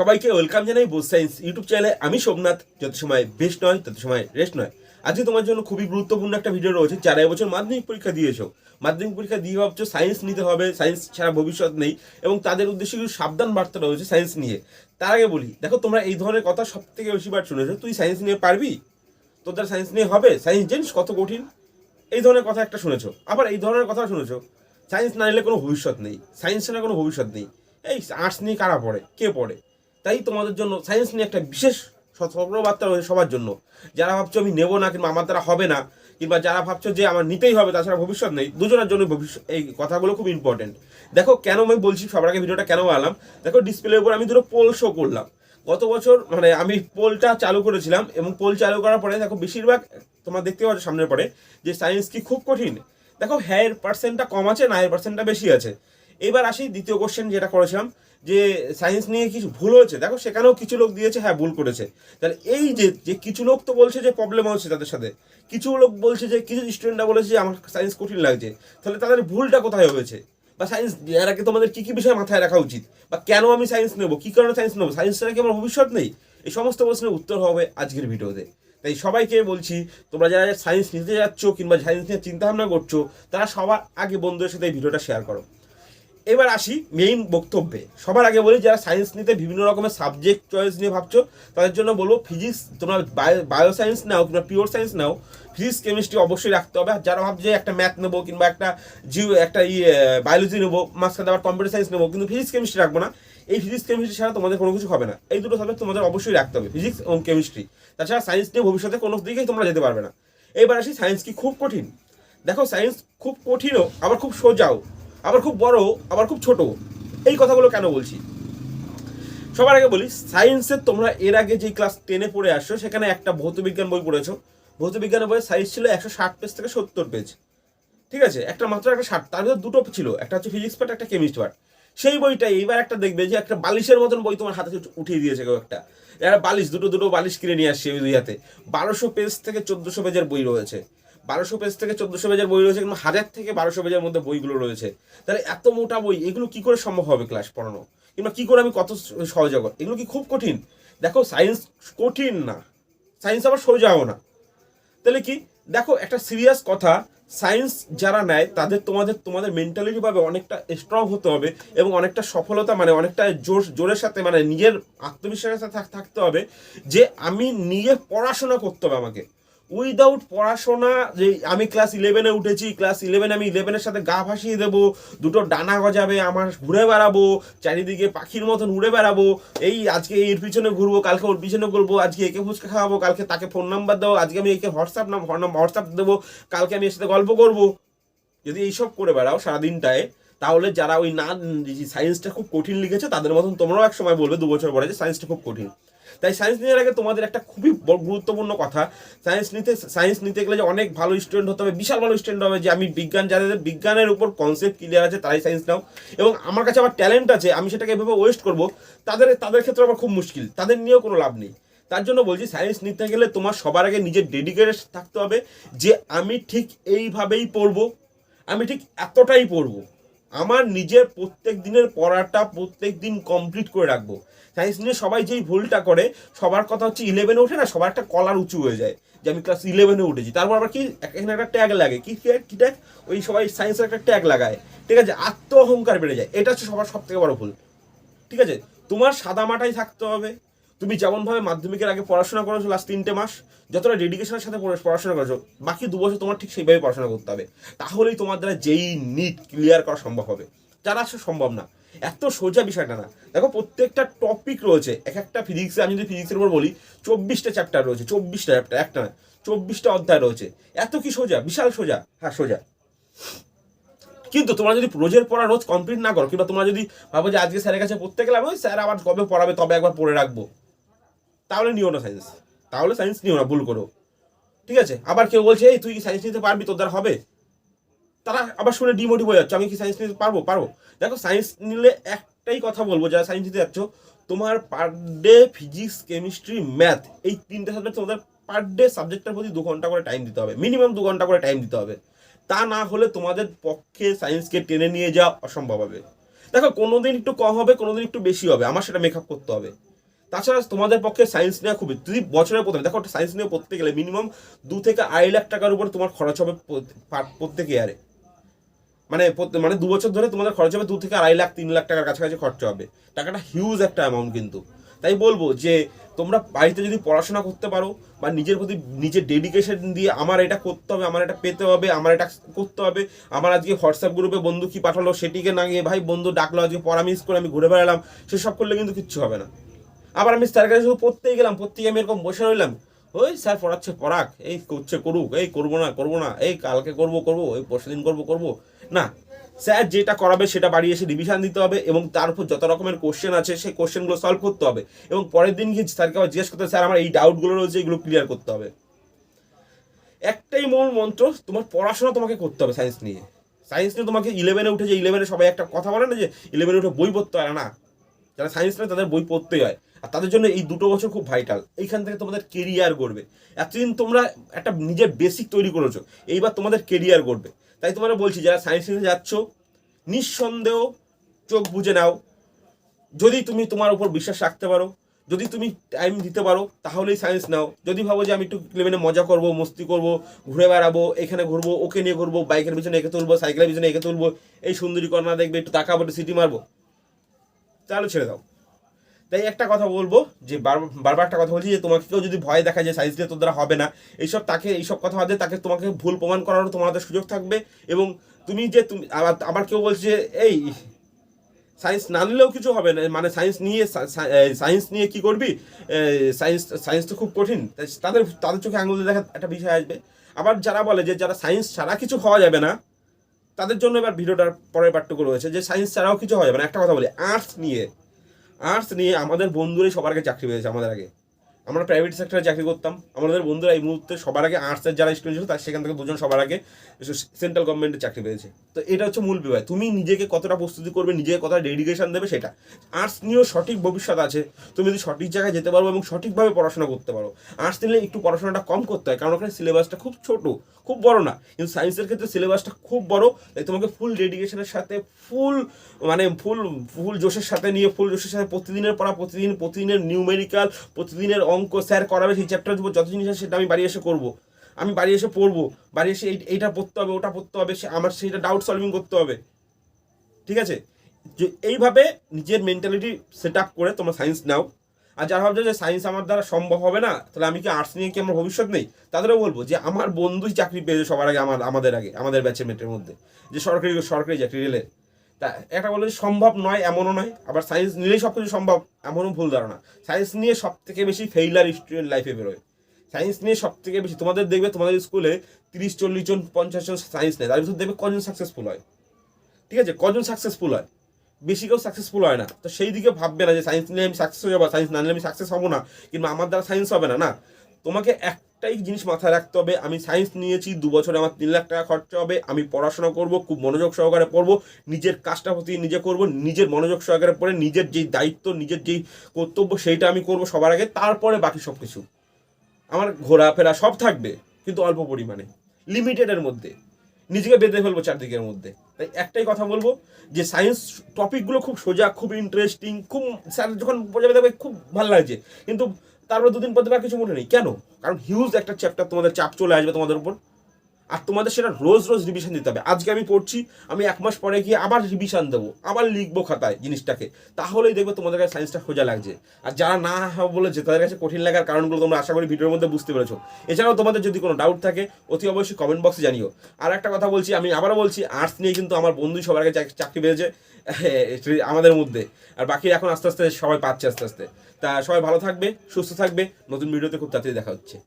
সবাইকে ওয়েলকাম জানাই Bose science YouTube চ্যানেলে। আমি সোমনাথ। যত সময় বেস্ট নয়, তত সময় রেস্ট নয়। আজকে তোমার জন্য খুবই গুরুত্বপূর্ণ একটা ভিডিও রয়েছে যারা এবছর মাধ্যমিক পরীক্ষা দিয়েছ। মাধ্যমিক পরীক্ষা দিয়ে ভাবছ সায়েন্স নিতে হবে সায়েন্স ছাড়া ভবিষ্যৎ নেই, এবং তাদের উদ্দেশ্যে কিছু সাবধান বার্তা রয়েছে সায়েন্স নিয়ে। তার আগে বলি, দেখো তোমরা এই ধরনের কথা সব থেকে বেশিবার শুনেছো। তুই সায়েন্স নিয়ে পারবি? তোদের সায়েন্স নিয়ে হবে? সায়েন্স জানিস কত কঠিন? এই ধরনের কথা একটা শুনেছো। আবার এই ধরনের কথা শুনেছো। সায়েন্স না নিলে কোনো ভবিষ্যৎ নেই। সায়েন্স ছাড়া কোনো ভবিষ্যৎ নেই। এই আর্টস নিয়ে কারা পড়ে? কে পড়ে? তাই তোমাদের জন্য সায়েন্স নিয়ে একটা বিশেষ সতর্কবার্তা রয়েছে সবার জন্য। যারা ভাবছ আমি নেব না কিংবা আমার দ্বারা হবে না, কিংবা যারা ভাবছ যে আমার নিতেই হবে, তাছাড়া ভবিষ্যৎ নেই, দুজনের জন্য ভবিষ্যৎ এই কথাগুলো খুব ইম্পর্টেন্ট দেখো, কেন আমি বলছি সবার আগে ভিডিওটা কেন আনলাম দেখো ডিসপ্লের উপর আমি দুটো পোল শো করলাম। গত বছর মানে আমি পোলটা চালু করেছিলাম এবং পোল চালু করার পরে দেখো, বেশিরভাগ তোমার দেখতে পাচ্ছ সামনের পরে যে সায়েন্স কি খুব কঠিন। দেখো হ্যাঁ এর পার্সেন্টটা কম আছে, না, এর পার্সেন্টটা বেশি আছে। এবার আসি দ্বিতীয় কোশ্চেন যেটা করেছিলাম, যে সায়েন্স নিয়ে কিছু ভুল হয়েছে। দেখো, সেখানেও কিছু লোক দিয়েছে হ্যাঁ ভুল করেছে। তাহলে এই যে যে কিছু লোক তো বলছে যে প্রবলেম হচ্ছে তাদের সাথে। কিছু লোক বলছে যে, কিছু স্টুডেন্টরা বলেছে যে, আমার সায়েন্স কঠিন লাগছে। তাহলে তাদের ভুলটা কোথায় হয়েছে? বা সায়েন্স এর আগে তোমাদের কী কী বিষয় মাথায় রাখা উচিত? বা কেন আমি সায়েন্স নেব? কী কারণে সায়েন্স নেব? সায়েন্স ছাড়া কি আমার ভবিষ্যৎ নেই? এই সমস্ত প্রশ্নের উত্তর হবে আজকের ভিডিওতে। তাই সবাইকে বলছি, তোমরা যারা সায়েন্স নিতে যাচ্ছ কিংবা সায়েন্স নিয়ে চিন্তা ভাবনা করছ, তারা সবার আগে বন্ধুদের সাথে এই ভিডিওটা শেয়ার করো। এবার আসি মেইন বক্তব্যে। সবার আগে বলি, যারা সায়েন্স নিতে বিভিন্ন রকমের সাবজেক্ট চয়েস নিয়ে ভাবছ, তাদের জন্য বলব ফিজিক্স তোমরা বায়ো সায়েন্স নাও, কিংবা পিওর সায়েন্স নাও ফিজিক্স কেমিস্ট্রি অবশ্যই রাখতে হবে। আর যারা ভাবছে একটা ম্যাথ নেব, কিংবা একটা জিও একটা ইয়ে বায়োলজি নেব, মাঝখানে আবার কম্পিউটার সায়েন্স নেব, কিন্তু ফিজিক্স কেমিস্ট্রি রাখব না। এই ফিজিক্স কেমিস্ট্রি ছাড়া তোমাদের কোনো কিছু হবে না। এই দুটো সাবজেক্ট তোমাদের অবশ্যই রাখতে হবে ফিজিক্স এবং কেমিস্ট্রি তাছাড়া সায়েন্স নিয়ে ভবিষ্যতে কোনো দিকেই তোমরা যেতে পারবে না। এবার আসি সায়েন্স কি খুব কঠিন। দেখো সায়েন্স খুব কঠিনও, আবার খুব সোজাও। আবার খুব বড়, আবার খুব ছোট। এই কথাগুলো কেন বলছি? সবার আগে বলি সায়েন্সের তোমরা এর আগে যে ক্লাস টেনে পড়ে আসছো, সেখানে একটা ভৌতবিজ্ঞান বই পড়েছো। ভৌতবিজ্ঞানের বইয়ের সাইজ ছিল একশো ষাট পেজ থেকে সত্তর পেজ ঠিক আছে? একটা মাত্র একটা ষাট, তার ভিতরে দুটো ছিল, একটা হচ্ছে ফিজিক্স পার্ট একটা কেমিস্ট পার্ট সেই বইটা এইবার একটা দেখবে যে একটা বালিশের মতন বই তোমার হাতে উঠিয়ে দিয়েছে কেউ একটা। একটা বালিশ, দুটো দুটো বালিশ কিনে নিয়ে আসছে ওই দুই হাতে। বারোশো পেজ থেকে চোদ্দোশো পেজের বই রয়েছে। বারোশো পেজ থেকে চোদ্দোশো পেজের বই রয়েছে কিন্তু হাজার থেকে বারোশো পেজের মধ্যে বইগুলো রয়েছে। তাহলে এত মোটা বই, এগুলো কি করে সম্ভব হবে ক্লাস পড়ানো? কিংবা কি করে আমি কত সহজ হবে? এগুলো কি খুব কঠিন? দেখো সায়েন্স কঠিন না। সায়েন্স আবার সোজাও না। তাহলে কি? দেখো, একটা সিরিয়াস কথা সায়েন্স যারা নেয়, তাদের তোমাদের তোমাদের মেন্টালিটিভাবে অনেকটা স্ট্রং হতে হবে এবং অনেকটা সফলতা মানে অনেকটা জোর, জোরের সাথে মানে নিজের আত্মবিশ্বাসের সাথে থাকতে হবে যে আমি নিজে পড়াশোনা করতে হবে আমাকে। উইদাউট পড়াশোনা, যে আমি ক্লাস ইলেভেনে উঠেছি ক্লাস ইলেভেন আমি ইলেভেনের সাথে গা ভাসিয়ে দেবো, দুটো ডানা গজাবে, আমার ঘুরে বেড়াবো, চারিদিকে পাখির মতন উড়ে বেড়াবো, এই আজকে এর পিছনে ঘুরবো, কালকে ওর পিছনে ঘুরবো, আজকে একে ফুচকা খাওয়াবো, কালকে তাকে ফোন নাম্বার দেবো, আজকে আমি একে হোয়াটসঅ্যাপ নাম হোয়াটসঅ্যাপ দেবো, কালকে আমি এর সাথে গল্প করব। যদি এইসব করে বেড়াও সারাদিনটায় তাহলে যারা ওই না সায়েন্সটা খুব কঠিন লিখেছে, তাদের মতন তোমরাও এক সময় বলবে দু বছর পরে যে সায়েন্সটা খুব কঠিন। তাই সায়েন্স নেওয়ার আগে তোমাদের একটা খুবই গুরুত্বপূর্ণ কথা। সায়েন্স নিতে সায়েন্স নিতে গেলে যে অনেক ভালো স্টুডেন্ট হতে হবে, বিশাল ভালো স্টুডেন্ট হবে যে আমি বিজ্ঞান, যাদের বিজ্ঞানের উপর কনসেপ্ট ক্লিয়ার আছে, তারাই সায়েন্স নাও। এবং আমার কাছে আমার ট্যালেন্ট আছে, আমি সেটাকে এভাবে ওয়েস্ট করব, তাদের তাদের ক্ষেত্রে আমার খুব মুশকিল, তাদের নিয়েও কোনো লাভ নেই। তার জন্য বলছি সায়েন্স নিতে গেলে তোমার সবার আগে নিজের ডেডিকেটেড থাকতে হবে যে আমি ঠিক এইভাবেই পড়ব, আমি ঠিক এতটাই পড়ব। আমার নিজের প্রত্যেক দিনের পড়াটা প্রত্যেক দিন কমপ্লিট করে রাখব। সায়েন্স নিয়ে সবাই যেই ভুলটা করে, সবার কথা হচ্ছে ইলেভেনে ওঠে না, সবার একটা কলার উঁচু হয়ে যায় যে আমি ক্লাস ইলেভেনে উঠেছি। তারপর আবার কি, এখানে একটা ট্যাগ লাগে। কি কি ট্যাগ ওই সবাই সায়েন্সের একটা ট্যাগ লাগায়। ঠিক আছে? আত্ম অহংকার বেড়ে যায়। এটা হচ্ছে সবার সব থেকে বড় ভুল। ঠিক আছে? তোমার সাদা মাটাই থাকতে হবে। তুমি যেমনভাবে মাধ্যমিকের আগে পড়াশোনা করেছ লাস্ট তিনটে মাস, যতটা ডেডিকেশনের সাথে পড়ে- পড়াশোনা করেছ, বাকি দু বছর তোমার ঠিক সেইভাবে পড়াশোনা করতে হবে। তাহলেই তোমার দ্বারা যেই নিট ক্লিয়ার করা সম্ভব হবে। যারা আসলে সম্ভব না। এত সোজা বিষয়টা না। দেখো, প্রত্যেকটা টপিক রয়েছে। এক একটা ফিজিক্সে আমি যদি ফিজিক্সের উপর বলি, চব্বিশটা চ্যাপ্টার রয়েছে। চব্বিশটা চ্যাপ্টার একটা না চব্বিশটা অধ্যায় রয়েছে। এত কি সোজা? বিশাল সোজা। হ্যাঁ সোজা। কিন্তু তোমরা যদি রোজের পড়া রোজ কমপ্লিট না করো, কিংবা তোমরা যদি ভাবো যে আজকে স্যারের কাছে পড়তে গেলাম, ওই স্যার আবার কবে পড়াবে, তবে একবার পড়ে রাখব। তাহলে নিও না সায়েন্স তাহলে সায়েন্স নিও না, ভুল করো। ঠিক আছে? আবার কেউ বলছে, এই, তুই কি সায়েন্স নিতে পারবি? তোর দ্বারা হবে? তারা আবার শুনে ডিমোটিভ হয়ে যাচ্ছে। আমি কি সায়েন্স নিতে পারব? পারব। দেখো সায়েন্স নিলে একটাই কথা বলব, যারা সায়েন্স নিতে যাচ্ছ, তোমার per day physics chemistry math এই তিনটে সাবজেক্ট তোমাদের পার ডে সাবজেক্টের প্রতি দু ঘণ্টা করে টাইম দিতে হবে। মিনিমাম দু ঘণ্টা করে টাইম দিতে হবে। তা না হলে তোমাদের পক্ষে সায়েন্সকে টেনে নিয়ে যাওয়া অসম্ভব হবে। দেখো, কোনোদিন একটু কম হবে, কোনোদিন একটু বেশি হবে। আমার সেটা মেকআপ করতে হবে। তাছাড়া তোমাদের পক্ষে সায়েন্স নেওয়া খুবই, যদি বছরের প্রথমে, দেখো সায়েন্স নিয়ে পড়তে গেলে মিনিমাম দু থেকে আড়াই লাখ টাকার উপর তোমার খরচ হবে প্রত্যেক ইয়ারে মানে মানে দু বছর ধরে তোমাদের খরচ হবে দু থেকে আড়াই লাখ, তিন লাখ টাকার কাছাকাছি খরচ হবে। টাকাটা হিউজ একটা অ্যামাউন্ট কিন্তু। তাই বলব যে, তোমরা বাড়িতে যদি পড়াশোনা করতে পারো বা নিজের প্রতি, নিজের ডেডিকেশন দিয়ে আমার এটা করতে হবে, আমার এটা পেতে হবে, আমার এটা করতে হবে, আমার আজকে হোয়াটসঅ্যাপ গ্রুপে বন্ধু কি পাঠালো সেটিকে না গিয়ে, ভাই বন্ধু ডাকলো, আজকে পড়া মিস করে আমি ঘুরে বেড়ালাম, সেসব করলে কিন্তু কিচ্ছু হবে না। আবার আমি স্যার কাছে শুধু পড়তেই গেলাম পড়তে গিয়ে আমি এরকম বসে রইলাম। ওই স্যার পড়াচ্ছে, পড়াক, এই করছে, করুক, এই করব না করব না, এই কালকে করব করব এই পরশু দিন করব করব। না, স্যার যেটা করাবে সেটা বাড়ি এসে রিভিশন দিতে হবে এবং তার উপর যত রকমের কোশ্চেন আছে, সেই কোশ্চেনগুলো সলভ করতে হবে। এবং পরের দিন গিয়ে স্যারকে আবার জিজ্ঞেস করতে স্যার, আমার এই ডাউটগুলো রয়েছে, এগুলো ক্লিয়ার করতে হবে। একটাই মূল মন্ত্র, তোমার পড়াশোনা তোমাকে করতে হবে সায়েন্স নিয়ে। সায়েন্স নিয়ে তোমাকে ইলেভেনে উঠে যে ইলেভেনে সবাই একটা কথা বলে না যে ইলেভেনে উঠে বই পড়তে হয় না যারা সায়েন্স নেয় তাদের বই পড়তেই হয়। আর তাদের জন্য এই দুটো বছর খুব ভাইটাল এইখান থেকে তোমাদের কেরিয়ার গড়বে। এতদিন তোমরা একটা নিজের বেসিক তৈরি করেছ, এইবার তোমাদের কেরিয়ার গড়বে। তাই তোমরা বলছি, যারা সায়েন্স নিতে যাচ্ছ, নিঃসন্দেহ চোখ বুঝে নাও। যদি তুমি তোমার উপর বিশ্বাস রাখতে পারো, যদি তুমি টাইম দিতে পারো, তাহলেই সায়েন্স নাও। যদি ভাবো যে আমি একটু ইলেভেনে মজা করব, মস্তি করব, ঘুরে বেড়াবো, এখানে ঘুরবো, ওকে নিয়ে ঘুরবো, বাইকের পিছনে এঁকে তুলবো সাইকেলের পিছনে এঁকে তুলবো, এই সুন্দরী কর্না দেখবে, একটু তাকাবো একটু সিটি মারবো, তাহলে ছেড়ে দাও। তাই একটা কথা বলব যে বার- বারবার একটা কথা বলছি যে তোমাকে কেউ যদি ভয় দেখা যায় সায়েন্স দিয়ে তোর দ্বারা হবে না, এইসব তাকে, এইসব কথা বাদে তাকে তোমাকে ভুল প্রমাণ করারও তোমাদের সুযোগ থাকবে এবং তুমি যে তুমি, আবার আবার কেউ বলছে যে, এই সায়েন্স না নিলেও কিছু হবে না। মানে সায়েন্স নিয়ে সায়েন্স নিয়ে কি করবি? সায়েন্স সায়েন্স তো খুব কঠিন তাদের তাদের চোখে আঙুল দেখা একটা বিষয় আসবে। আবার যারা বলে যে, যারা সায়েন্স ছাড়া কিছু খাওয়া যাবে না, তাদের জন্য এবার ভিডিওটার পরের পার্টটুকু রয়েছে যে সায়েন্স ছাড়াও কিছু হওয়া যাবে না। একটা কথা বলি, আর্টস নিয়ে। আর্টস নিয়ে আমাদের বন্ধুরাই সবার আগে চাকরি পেয়েছে আমাদের আগে। আমরা প্রাইভেট সেক্টরে চাকরি করতাম। আমাদের বন্ধুরা এই মুহূর্তে সবার আগে আর্টসের যারা স্টুডেন্ট ছিল তার সেখান থেকে দুজন সবার আগে সেন্ট্রাল গভর্নমেন্টের চাকরি পেয়েছে। তো এটা হচ্ছে মূল বিষয়। তুমি নিজেকে কতটা প্রস্তুতি করবে, নিজেকে কতটা ডেডিকেশন দেবে সেটা। আর্টস নিয়েও সঠিক ভবিষ্যৎ আছে। তুমি যদি সঠিক জায়গায় যেতে পারো এবং সঠিকভাবে পড়াশোনা করতে পারো। আর্টস নিলে একটু পড়াশোনাটা কম করতে হয়, কারণ ওখানে সিলেবাসটা খুব ছোট, খুব বড় না। কিন্তু সায়েন্সের ক্ষেত্রে সিলেবাসটা খুব বড়, তাই তোমাকে ফুল ডেডিকেশনের সাথে ফুল মানে ফুল ফুল জোশের সাথে নিয়ে ফুল জোশের সাথে প্রতিদিনের পড়া, প্রতিদিন, প্রতিদিনের নিউমেরিক্যাল প্রতিদিনের অঙ্ক স্যার করাবে সেই চ্যাপ্টার উপর যত জিনিস আছে সেটা আমি বাড়ি এসে করব। আমি বাড়ি এসে পড়ব, বাড়ি এসে এই- এইটা পড়তে হবে, ওটা পড়তে হবে, সে আমার সেইটা ডাউট সলভিং করতে হবে। ঠিক আছে? এইভাবে নিজের মেন্টালিটি সেট আপ করে তোমরা সায়েন্স নাও। আর যারা ভাবছ যে সায়েন্স আমার দ্বারা সম্ভব হবে না, তাহলে আমি কি আর্টস নিয়ে কি আমার ভবিষ্যৎ নেই? তাদেরও বলব যে আমার বন্ধুই চাকরি পেয়েছে সবার আগে, আমার, আমাদের আগে, আমাদের ব্যাচের মেটের মধ্যে। যে সরকারি সরকারি চাকরি রেলের তা একটা বলল যে সম্ভব নয়, এমনও নয়। আবার সায়েন্স নিলেই সব কিছু সম্ভব, এমনও ভুল ধারণা। সায়েন্স নিয়ে সব থেকে বেশি ফেইলার স্টুডেন্ট লাইফে বেরোয়। সায়েন্স নিয়ে সব থেকে বেশি, তোমাদের দেখবে তোমাদের স্কুলে তিরিশ, চল্লিশ জন, পঞ্চাশ জন সায়েন্স নেয়। তার ভিতর দেখবে কজন সাকসেসফুল হয়। ঠিক আছে? কজন সাকসেসফুল হয়? বেশি কেউ সাকসেসফুল হয় না। তো সেই দিকে ভাববে না যে সায়েন্স নিলে আমি সাকসেস হয়ে যাব সায়েন্স না নিলে আমি সাকসেস হব না। কিংবা আমার দ্বারা সায়েন্স হবে না না। তোমাকে একটাই জিনিস মাথায় রাখতে হবে, আমি সায়েন্স নিয়েছি, দু বছরে আমার তিন লাখ টাকা খরচা হবে, আমি পড়াশোনা করব, খুব মনোযোগ সহকারে পড়ব, নিজের কাজটা প্রতি নিজে করব, নিজের মনোযোগ সহকারে পড়ে নিজের যেই দায়িত্ব, নিজের যেই কর্তব্য, সেইটা আমি করব সবার আগে, তারপরে বাকি সব কিছু আমার ঘোরাফেরা সব থাকবে, কিন্তু অল্প পরিমাণে লিমিটেডের মধ্যে, নিজেকে বেঁধে ফেলব চারদিকের মধ্যে। তাই একটাই কথা বলব, যে সায়েন্স টপিকগুলো খুব সোজা, খুব ইন্টারেস্টিং খুব স্যার যখন বোঝাবে দেখবে খুব ভালো লাগছে, কিন্তু তারপর দুদিন পর দেখবে আর কিছু মনে নেই। কেন? কারণ হিউজ একটা চ্যাপ্টার তোমাদের চাপ চলে আসবে তোমাদের উপর। আর তোমাদের সেটা রোজ রোজ রিভিশন দিতে হবে। আজকে আমি পড়ছি, আমি এক মাস পরে গিয়ে আবার রিভিশন দেবো, আবার লিখব খাতায় জিনিসটাকে। তাহলেই দেখবে তোমাদের কাছে সায়েন্সটা সোজা লাগছে। আর যারা না হবে বলেছে তাদের কাছে কঠিন লাগার কারণগুলো তোমরা আশা করি ভিডিওর মধ্যে বুঝতে পেরেছ। এছাড়াও তোমাদের যদি কোনো ডাউট থাকে, অতি অবশ্যই কমেন্ট বক্সে জানিও। আর একটা কথা বলছি, আমি আবারও বলছি আর্টস নিয়ে কিন্তু আমার বন্ধু সবার আগে চাকরি পেয়েছে, আমাদের মধ্যে। আর বাকি এখন আস্তে আস্তে সবাই পাচ্ছে আস্তে আস্তে। তা সবাই ভালো থাকবে, সুস্থ থাকবে। নতুন ভিডিওতে খুব তাড়াতাড়ি দেখা হচ্ছে।